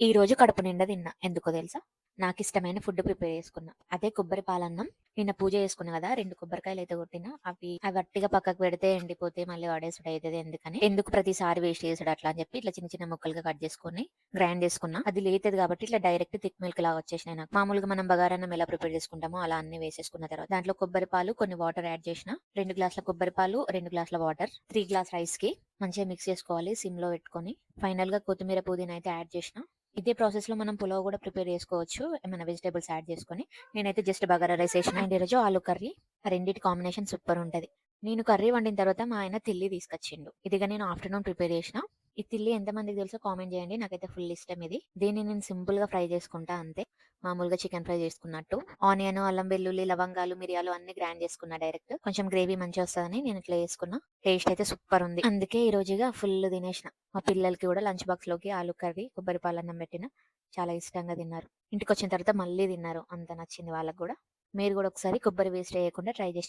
ఈ రోజు కడుపు నిండా తిన్నా. ఎందుకో తెలుసా? నాకు ఇష్టమైన ఫుడ్ ప్రిపేర్ చేసుకున్నా. అదే కొబ్బరి పాలన్నం. నిన్న పూజ చేసుకున్నా కదా రెండు కొబ్బరికాయలు అయితే కొట్టినా. అవి అవి వట్టిగా పక్కకు పెడితే ఎండిపోతే మళ్ళీ వాడేసుడు అవుతుంది ఎందుకని? ఎందుకు ప్రతిసారి వేస్ట్ చేసుడు అట్లా అని చెప్పి ఇట్లా చిన్న చిన్న ముక్కలుగా కట్ చేసుకుని గ్రైండ్ చేసుకున్నా. అది లేతది కాబట్టి ఇట్లా డైరెక్ట్ థిక్ మిల్క్ లాగా వచ్చేసినాయి నాకు. మామూలుగా మనం బగారన్నం ఎలా ప్రిపేర్ చేసుకుంటామో అలా అన్ని వేసేసుకున్న తర్వాత. దాంట్లో కొబ్బరి పాలు కొన్ని వాటర్ యాడ్ చేసిన. రెండు గ్లాసుల కొబ్బరి పాలు రెండు గ్లాసుల వాటర్ త్రీ గ్లాస్ రైస్కి మంచిగా మిక్స్ చేసుకోవాలి సిమ్లో పెట్టుకొని. ఫైనల్గా కొత్తిమీర పుదీనా అయితే యాడ్ చేసిన. ఇదే ప్రాసెస్లో మనం పులావ్ కూడా ప్రిపేర్ చేసుకోవచ్చు ఏమైనా వెజిటేబుల్స్ యాడ్ చేసుకొని. నేనైతే జస్ట్ బగారా రైస్ వేసిన అండ్ ఈరోజు ఆలు కర్రీ ఆ రెండింటి కాంబినేషన్ సూపర్ ఉంటది. నేను కర్రీ వండిన తర్వాత మా ఆయన తిల్లి తీసుకొచ్చిండు. ఇదిగా నేను ఆఫ్టర్నూన్ ప్రిపేర్ చేసిన. ఈ తిల్లి ఎంత మందికి తెలుసో కామెంట్ చేయండి. నాకైతే ఫుల్ ఇష్టం ఇది. దీన్ని నేను సింపుల్గా ఫ్రై చేసుకుంటా అంతే. మామూలుగా చికెన్ ఫ్రై చేసుకున్నట్టు. ఆనియన్ అల్లం వెల్లుల్లి లవంగాలు మిరియాలు అన్ని గ్రైండ్ చేసుకున్నా డైరెక్ట్. కొంచెం గ్రేవీ మంచిగా వస్తుందని నేను ఇట్లా వేసుకున్నా టేస్ట్ అయితే సూపర్ ఉంది. అందుకే ఈ రోజుగా ఫుల్ తినేసిన. మా పిల్లలకి కూడా లంచ్ బాక్స్లోకి ఆలు కర్రీ కొబ్బరి పాలన్నం పెట్టిన. చాలా ఇష్టంగా తిన్నారు. ఇంటికి వచ్చిన తర్వాత మళ్ళీ తిన్నారు. అంత నచ్చింది వాళ్ళకి కూడా. మీరు కూడా ఒకసారి కొబ్బరి వేస్ట్ వేయకుండా ట్రై చేసి